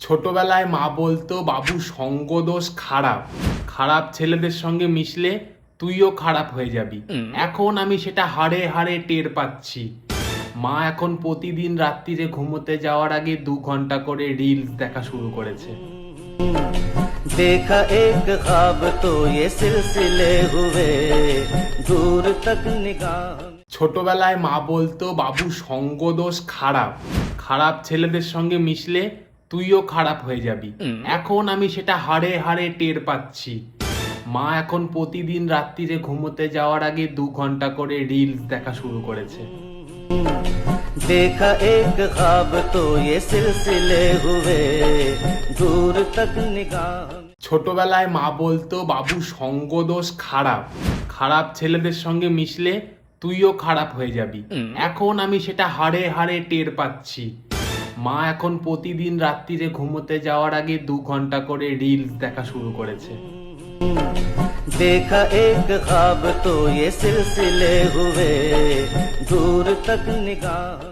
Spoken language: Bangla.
ছোটবেলায় মা বলতো বাবু সঙ্গদোষ খারাপ খারাপ ছেলেদের সঙ্গে মিশলে তুইও খারাপ হয়ে যাবি এখন আমি সেটা হাড়ে হাড়ে টের পাচ্ছি মা এখন প্রতিদিন রাত্রিরে ঘুমোতে যাওয়ার আগে দু ঘন্টা করে রিলস দেখা শুরু করেছে देखा एक ख्वाब तो ये सिलसिले हुए दूर तक निगाह ছোটবেলায় মা বলতো বাবু সঙ্গদোষ খারাপ খারাপ ছেলেদের সঙ্গে মিশলে তুইও খারাপ হয়ে যাবি এখন আমি সেটা হাড়ে হাড়ে টের পাচ্ছি মা এখন প্রতিদিন রাত্রিরে ঘুমোতে যাওয়ার আগে দু ঘন্টা করে রিলস দেখা শুরু করেছে देखा एक ख्वाब तो ये सिलसिले हुए दूर तक निगाह ছোটবেলায় মা বলতো বাবু সঙ্গদোষ খারাপ খারাপ ছেলেদের সঙ্গে মিশলে তুইও খারাপ হয়ে যাবি এখন আমি সেটা হাড়ে হাড়ে টের পাচ্ছি মা এখন প্রতিদিন রাত্রিরে ঘুমোতে যাওয়ার আগে দু ঘন্টা করে রিলস দেখা শুরু করেছে देखा एक ख्वाब तो ये सिलसिले हुए दूर तक निगाह